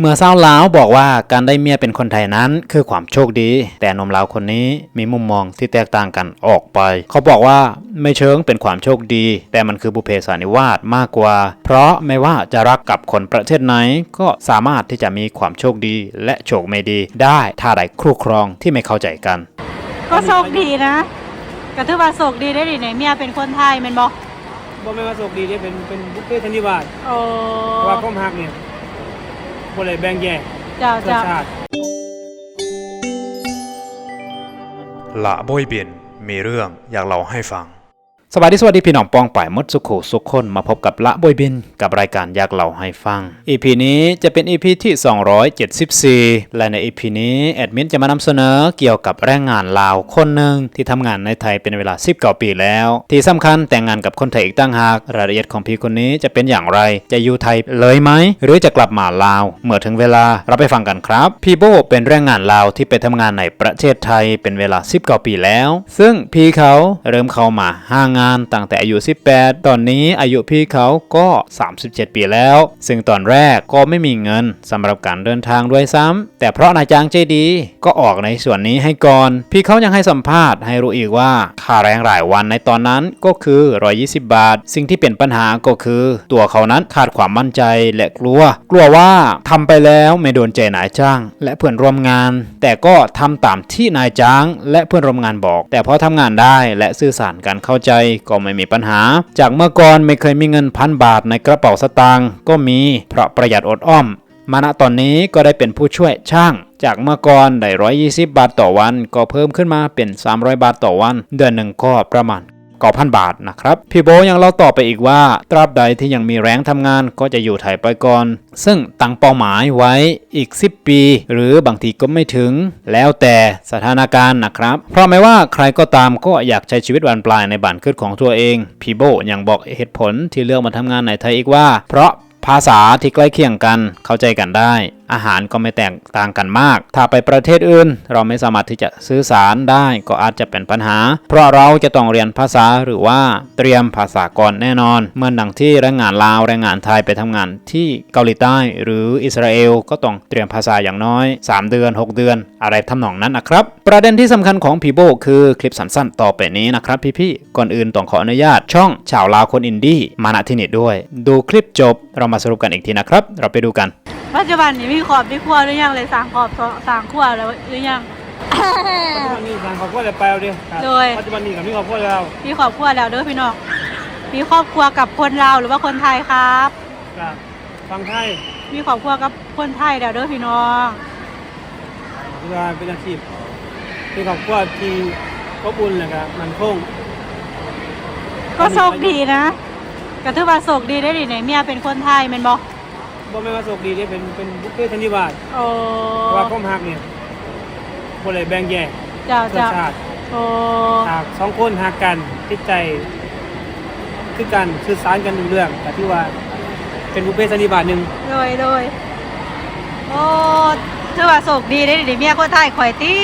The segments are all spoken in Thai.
เมื่อสาวลาวบอกว่าการได้เมียเป็นคนไทยนั้นคือความโชคดี แต่หนมลาวคนนี้มีมุมมองที่แตกต่างกันออกไป เขาบอกว่าไม่เชิงเป็นความโชคดี แต่มันคือบุพเพสานิวาสมากกว่า เพราะไม่ว่าจะรักกับคนประเทศไหน ก็สามารถที่จะมีความโชคดีและโชคไม่ดีได้ถ้าได้ครู่ครองที่ไม่เข้าใจกัน ก็โชคดีนะก็ถือว่าโชคดีได้ดิเนี่ยเมียเป็นคนไทยแม่นบ่บ่แม่นว่าโชคดีเด้เป็นเป็นบุฟเฟ่ทันทีวาสโอ้เพราะว่าความฮักเนี่ย บ่ได้แบ่งแยกเจ้าเชื้อเจ้าชาติละโบยบินมีเรื่องอยากเล่าให้ฟัง สวัสดีสวัสดีพี่น้องปองป่ายมดสุขูสุขคนมาพบกับละโบยบินกับรายการอยากเล่าให้ฟัง EP นี้จะเป็น EP ที่ 274 และใน EP นี้แอดมินจะมานำเสนอเกี่ยวกับแรงงานลาวคนหนึ่งที่ทำงานในไทยเป็นเวลา10กว่าปีแล้ว ที่สำคัญแต่งงานกับคนไทยอีกตั้งหากรายละเอียดของพี่คนนี้จะเป็นอย่างไร จะอยู่ไทยเลยไหมหรือจะกลับมาลาว เมื่อถึงเวลาเราไปฟังกันครับ พี่โบเป็นแรงงานลาวที่ไปทำงานในประเทศไทยเป็นเวลา10กว่าปีแล้ว ซึ่งพี่เขาเริ่มเข้ามาห้างานตั้งแต่อายุ 18 ตอนนี้อายุพี่เขาก็ 37 ปีแล้ว ซึ่งตอนแรกก็ไม่มีเงินสำหรับการเดินทางด้วยซ้ำแต่เพราะนายจ้างใจดีก็ออกในส่วนนี้ให้ก่อน พี่เขายังให้สัมภาษณ์ให้รู้อีกว่าค่าแรงรายวันในตอนนั้นก็คือ 120 บาท สิ่งที่เป็นปัญหาก็คือ ตัวเขานั้นขาดความมั่นใจและกลัว กลัวว่าทำไปแล้วไม่โดนใจนายจ้าง และเพื่อนร่วมงาน แต่ก็ทำตามที่นายจ้าง และเพื่อนร่วมงานบอก แต่พอทำงานได้และสื่อสารกันเข้าใจก็ไม่มีปัญหา จากเมื่อก่อนไม่เคยมีเงินพันบาทในกระเป๋าสตางค์ก็มีเพราะประหยัดอดอ้อม มาณตอนนี้ก็ได้เป็นผู้ช่วยช่าง จากเมื่อก่อนได้120 บาทต่อวัน ก็เพิ่มขึ้นมาเป็น 300 บาทต่อวัน เดือนหนึ่งก็ประมาณ 9,000บาทนะครับ พี่โบยังเล่าต่อไปอีกว่า ตราบใดที่ยังมีแรงทำงานก็จะอยู่ไทยไปก่อน ซึ่งตั้งเป้าหมายไว้อีก 10 ปี หรือบางทีก็ไม่ถึง แล้วแต่สถานการณ์นะครับ เพราะไม่ว่าใครก็ตามก็อยากใช้ชีวิตวันปลายในบ้านเกิดของตัวเอง พี่โบยังบอกเหตุผลที่เลือกมาทำงานในไทยอีกว่า เพราะภาษาที่ใกล้เคียงกันเข้าใจกันได้ อาหารก็ไม่แตกต่างกันมาก ถ้าไปประเทศอื่น เราไม่สามารถที่จะสื่อสารได้ก็อาจจะเป็นปัญหา เพราะเราจะต้องเรียนภาษาหรือว่าเตรียมภาษาก่อนแน่นอน เมื่อดังที่แรงงานลาวแรงงานไทยไปทำงานที่เกาหลีใต้ หรืออิสราเอลก็ต้องเตรียมภาษาอย่างน้อย 3 เดือน 6 เดือน อะไรทำนองนั้นนะครับ ประเด็นที่สำคัญของพีโบคือคลิปสั้นๆ ต่อไปนี้นะครับพี่ๆก่อนอื่นต้องขออนุญาต ช่องชาวลาวคนอินดี้มาณที่นี่ด้วย ดูคลิปจบเรามาสรุปกันอีกทีนะครับ เราไปดูกัน ปัจจุบันนี้มีขอบมีครัวหรือยังเลยสร้างขอบสร้างครัวแล้วหรือยัง ปัจจุบันนี้ทางครอบครัวได้ไปแล้วเด้ครับโดยปัจจุบันนี้ก็มีครอบครัวแล้วมีครอบครัวแล้วเด้อพี่น้องมีครอบครัวกับคนลาวหรือว่าคนไทยครับก็ฟังไทยมีครอบครัวกับคนไทยแล้วเด้อพี่น้องคือว่าเป็นอาชีพเป็นครอบครัวที่อบอุ่นแล้วก็มันคงก็โชคดีนะก็ถือว่าโชคดีได้ดิเนี่ยเมียเป็นคนไทยแม่นบ่ บ่แม่นว่าโชคดีเด้เป็นเป็นบุฟเฟ่ทันทีวาสโอ้เพราะว่าความฮักเนี่ยบ่ได้แบ่งแยกเจ้าเชื้อเจ้าชาติโอ้หากสองคนฮักกันติดใจ คือกันสื่อสารกันรู้เรื่องก็ถือว่าเป็นบุฟเฟ่ทันทีวาสหนึงโดยโดยโอ้ถือว่าโชคดีได้ดิเมียคนไทยข่อยตี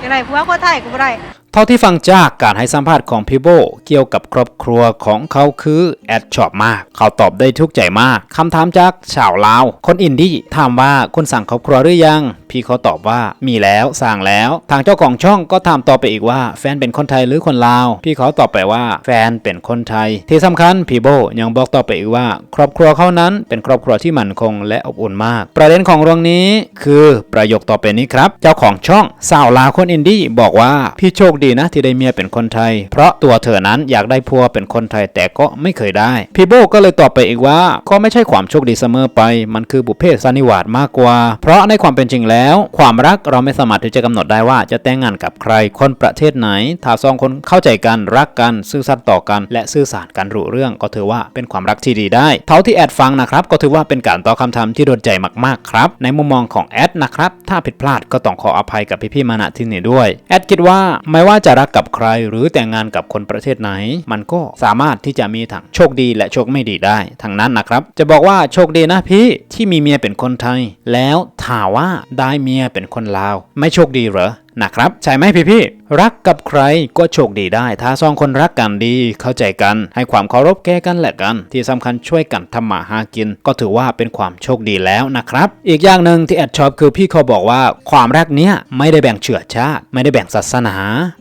จังไดผัวคนไทยก็บ่ได้ เท่าที่ฟังจากการให้สัมภาษณ์ของพี่โบเกี่ยวกับครอบครัวของเขาคือแอดชอบมาก เขาตอบได้ทุกใจมากคำถามจากชาวลาว คนอินดี้ถามว่าคนสั่งครอบครัวหรือยัง พี่เขาตอบว่ามีแล้วสั่งแล้ว ทางเจ้าของช่องก็ถามต่อไปอีกว่า แฟนเป็นคนไทยหรือคนลาว พี่เขาตอบไปว่าแฟนเป็นคนไทย ที่สำคัญพี่โบยังบอกต่อไปอีกว่า ครอบครัวเขานั้นเป็นครอบครัวที่มั่นคงและอบอุ่นมาก ประเด็นของเรื่องนี้คือประโยคต่อไปนี้ครับ เจ้าของช่องสาวลาวคนอินดี้บอกว่าพี่โชคดีนะที่ได้เมียเป็นคนไทย เพราะตัวเธอนั้นอยากได้พัวเป็นคนไทยแต่ก็ไม่เคยได้ พี่โบก็เลยตอบไปอีกว่า ก็ไม่ใช่ความโชคดีเสมอไป มันคือบุพเพสันนิวาสมากกว่า เพราะในความเป็นจริงแล้วแล้ว ความรักเราไม่สามารถที่จะกำหนดได้ว่าจะแต่งงานกับใครคนประเทศไหน ถ้าสองคนเข้าใจกันรักกันซื่อสัตย์ต่อกัน และสื่อสารกันรู้เรื่องก็ถือว่าเป็นความรักที่ดีได้ เท่าที่แอดฟังนะครับ ก็ถือว่าเป็นการตอบคำถามที่โดนใจมากๆครับ ในมุมมองของแอดนะครับ ถ้าผิดพลาดก็ต้องขออภัยกับพี่ๆมาณที่นี่ด้วย แอดคิดว่าไม่ว่าจะรักกับใครหรือแต่งงานกับคนประเทศไหน มันก็สามารถที่จะมีทั้งโชคดีและโชคไม่ดีได้ทั้งนั้นนะครับ จะบอกว่าโชคดีนะพี่ที่มีเมียเป็นคนไทย แล้วถาว่าได้เมียเป็นคนลาว ไม่โชคดีเหรอ นะครับ ใช่ไหมพี่พี่รักกับใครก็โชคดีได้ ถ้าสองคนรักกันดีเข้าใจกัน ให้ความเคารพแก่กันและกัน ที่สำคัญช่วยกันทำมาหากิน ก็ถือว่าเป็นความโชคดีแล้วนะครับ อีกอย่างหนึ่งที่แอดชอบคือพี่เขาบอกว่า ความรักเนี้ยไม่ได้แบ่งเชื้อชาติ ไม่ได้แบ่งศาสนา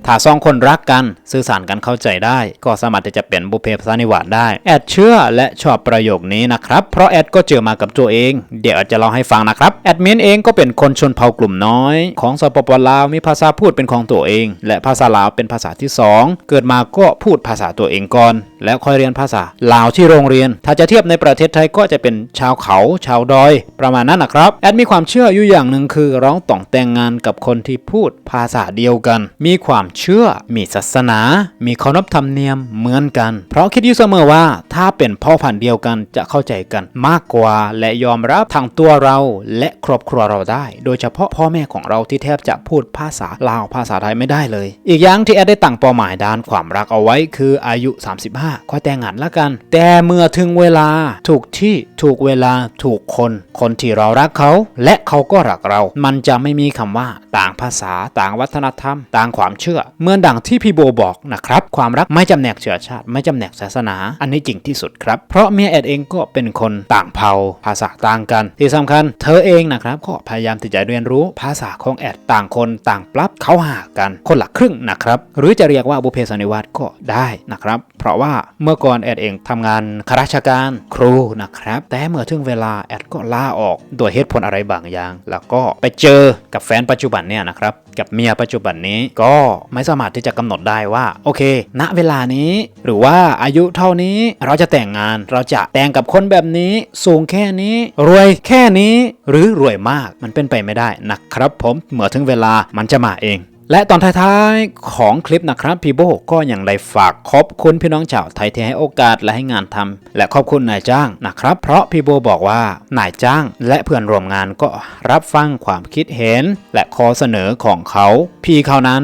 ถ้าสองคนรักกันสื่อสารกันเข้าใจได้ ก็สามารถที่จะเป็นบุพเพสนนิวาสได้แอดเชื่อและชอบประโยคนี้นะครับเพราะแอดก็เจอมากับตัวเอง เดี๋ยวแอดจะเล่าให้ฟังนะครับแอดมินเองก็เป็นคนชนเผ่ากลุ่มน้อย ของสปปลาวมีภาษาพูดเป็นของตัวเอง และภาษาลาวเป็นภาษาที่สองเกิดมาก็พูดภาษาตัวเองก่อน แล้วค่อยเรียนภาษาลาวที่โรงเรียน ถ้าจะเทียบในประเทศไทยก็จะเป็นชาวเขา ชาวดอย ประมาณนั้นนะครับ แอดมีความเชื่ออยู่อย่างหนึ่งคือ ร้องต้องแต่งงานกับคนที่พูดภาษาเดียวกัน มีความเชื่อ มีศาสนา มีเคารพธรรมเนียมเหมือนกัน เพราะคิดอยู่เสมอว่าถ้าเป็นพ่อพันธุ์เดียวกันจะเข้าใจกันมากกว่าและยอมรับทางตัวเราและครอบครัวเราได้ โดยเฉพาะพ่อแม่ของเราที่แทบจะพูดภาษาลาวภาษาไทยไม่ได้เลย อีกอย่างที่แอดได้ตั้งเป้าหมายด้านความรักเอาไว้คืออายุ 35ค่อยแต่งงานละกัน แต่เมื่อถึงเวลาถูกที่ถูกเวลาถูกคน คนที่เรารักเขา และเขาก็รักเรา มันจะไม่มีคำว่า ต่างภาษาต่างวัฒนธรรม ต่างความเชื่อเหมือนดังที่พี่โบบอกนะครับความรักไม่จำแนกเชื้อชาติ ไม่จำแนกศาสนา อันนี้จริงที่สุดครับ เพราะเมียแอดเองก็เป็นคนต่างเผ่าภาษาต่างกัน ที่สำคัญ เธอเองนะครับก็พยายามที่จะเรียนรู้ภาษาของแอดต่างคนต่างปรับเข้าหากัน คนละครึ่งนะครับ หรือจะเรียกว่าบุเพสันนิวาสก็ได้นะครับ เพราะว่าเมื่อก่อนแอดเองทำงานข้าราชการครูนะครับ แต่เมื่อถึงเวลาแอดก็ลาออกโดยเหตุผลอะไรบางอย่าง แล้วก็ไปเจอกับแฟนปัจจุบันเนี่ยนะครับกับเมียปัจจุบันนี้ก็ไม่สามารถที่จะกำหนดได้ว่า โอเค ณเวลานี้ หรือว่าอายุเท่านี้เราจะแต่งงานเราจะแต่งกับคนแบบนี้สูงแค่นี้ รวยแค่นี้หรือรวยมากมันเป็นไปไม่ได้นะครับผมเมื่อถึงเวลามันจะมาเอง และตอนท้ายๆของคลิปนะครับพี่โบก็ยังได้ฝากขอบคุณพี่น้องชาวไทยที่ให้โอกาสและให้งานทำและขอบคุณนายจ้างนะครับ เพราะพี่โบบอกว่านายจ้าง และเพื่อนร่วมงานก็รับฟังความคิดเห็น และข้อเสนอของเขา พี่เขานั้น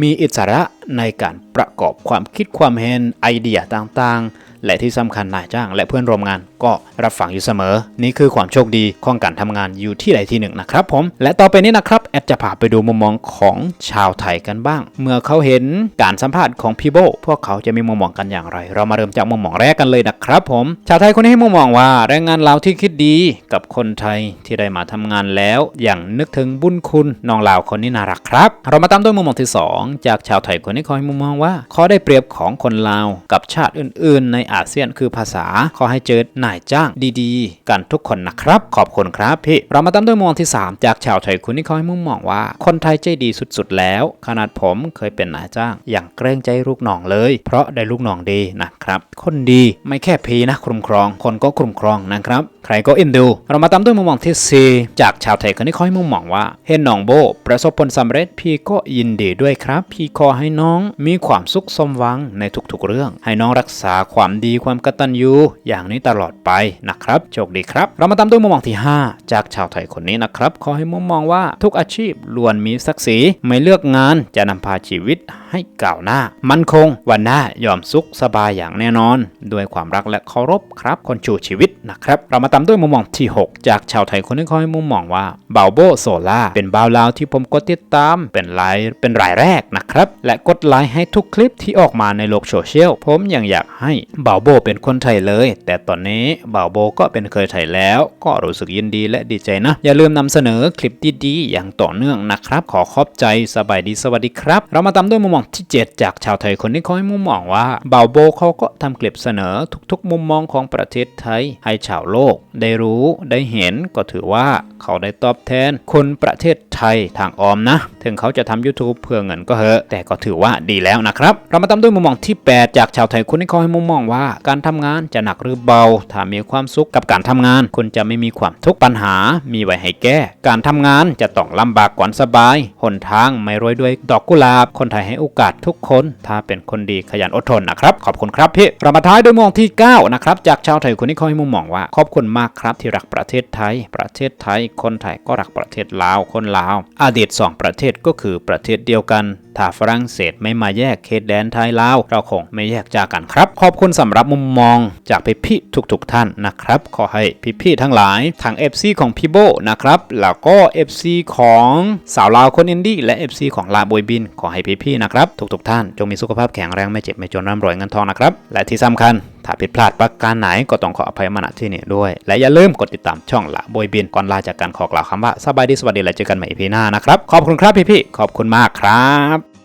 มีอิสระในการประกอบความคิดความเห็นไอเดียต่างๆ และที่สำคัญนายจ้าง และเพื่อนร่วมงานก็รับฟังอยู่เสมอ นี่คือความโชคดีของการทำงานอยู่ที่ใดที่หนึ่งนะครับผม และต่อไปนี้นะครับแอดจะพาไปดูมุมมองของชาวไทยกันบ้าง เมื่อเขาเห็นการสัมภาษณ์ของพี่โบพวกเขาจะมีมุมมองกันอย่างไร เรามาเริ่มจากมุมมองแรกกันเลยนะครับผม ชาวไทยคนนี้ให้มุมมองว่าแรงงานลาวที่คิดดีกับคนไทยที่ได้มาทำงานแล้ว อย่างนึกถึงบุญคุณน้องลาวคนนี้น่ารักครับ เรามาตามด้วยมุมมองที่สองจากชาวไทยคนนี้เขาให้มุมมองว่าข้อได้เปรียบของคนลาวกับชาติอื่น ๆ ในอาเซียนคือภาษา ขอให้เจอนายจ้างดีๆ กันทุกคนนะครับ ขอบคุณครับพี่ เรามาตามด้วยมองที่ 3 จากชาวไทยคนนี้เขาให้มุมมองว่า คนไทยใจดีสุดๆ แล้ว ขนาดผมเคยเป็นนายจ้าง อย่างเกรงใจลูกน้องเลย เพราะได้ลูกน้องดีนะครับ คนดีไม่แค่พีนะคุ้มครอง คนก็คุ้มครองนะครับ ใครก็เอ็นดู เรามาตามด้วยมุมมองที่ 4 จากชาวไทยคนนี้เขาให้มุมมองว่า เห็นน้องโบ ประสบผลสำเร็จพี่ก็ยินดีด้วยครับ พี่ขอให้น้องมีความสุขสมหวังในทุกๆเรื่อง ให้น้องรักษาความดีความกตัญญูอย่างนี้ตลอดไปนะครับโชคดีครับ เรามาตามด้วยมุมมองที่ 5 จากชาวไทยคนนี้นะครับขอให้มุมมองว่าทุกอาชีพล้วนมีศักดิ์ศรีไม่เลือกงานจะนำพาชีวิตให้ก้าวหน้า มั่นคงวันหน้ายอมสุขสบายอย่างแน่นอน ด้วยความรักและเคารพครับ คนชูชีวิตนะครับเรามาตามด้วยมุมมองที่ 6 จากชาวไทยคนนี้ขอให้มุมมองว่าบาโบโซล่าเป็นบาวลาวที่ผมกดติดตามเป็นรายเป็นรายแรกนะครับและกดไลค์ให้ทุกคลิปที่ออกมาในโลกโซเชียลผมยังอยากให้บาวโบเป็นคนไทยเลย แต่ตอนนี้บาวโบก็เป็นเคยไทยแล้ว ก็รู้สึกยินดีและดีใจนะ อย่าลืมนำเสนอคลิปดีๆอย่างต่อเนื่องนะครับ ขอขอบใจสบายดีสวัสดีครับ เรามาตามด้วยมุมมองที่ 7 จากชาวไทยคนนี้เขาให้มุมมองว่าบาวโบเขาก็ทำคลิปเสนอทุกๆ มุมมองของประเทศไทย ให้ชาวโลก ได้รู้ได้เห็นก็ถือว่าเขาได้ตอบแทน คนประเทศไทยทางออมนะ ถึงเขาจะทำ YouTube เพื่อเงินก็เหอะแต่ก็ถือว่าดีแล้วนะครับ เรามาตามด้วยมุมมองที่ 8 จากชาวไทยคนนี้เขาให้มุมมองว่าการทำงานจะหนักหรือเบา ถ้ามีความสุขกับการทำงาน คุณจะไม่มีความทุกข์ปัญหา มีไว้ให้แก้ การทำงานจะต้องลำบากกว่าสบาย หนทางไม่โรยด้วยดอกกุหลาบ คนไทยให้โอกาสทุกคน ถ้าเป็นคนดีขยันอดทนนะครับ ขอบคุณครับพี่เรามาท้ายด้วยมองที่ 9 นะครับ จากชาวไทยคนนี้เขาให้มุมมองว่า ขอบคุณมากครับที่รักประเทศไทย ประเทศไทย คนไทยก็รักประเทศลาว คนลาวาวอดีต 2 ประเทศก็คือประเทศเดียวกัน ถ้าฝรั่งเศสไม่มาแยกเขตแดนไทยลาว เราคงไม่แยกจากกันครับ ขอบคุณสำหรับมุมมองจากพี่ๆทุกๆท่านนะครับ ขอให้พี่ๆทั้งหลายทั้ง FC ของพี่โบนะครับ แล้วก็ FC ของสาวลาวคนอินดี้และ FC ของลาบอยบิน ขอให้พี่ๆนะครับทุกๆท่าน จงมีสุขภาพแข็งแรงไม่เจ็บไม่จนร่ำรวยเงินทองนะครับ และที่สำคัญถ้าผิดพลาดประการไหนก็ต้องขออภัยมาณที่นี่ด้วย และอย่าลืมกดติดตามช่องละบอยบินก่อนลาจากการขอกล่าวคำว่าสบายดีสวัสดีและเจอกันใหม่พีหน้านะครับ ขอบคุณครับพี่ๆขอบคุณมากครับ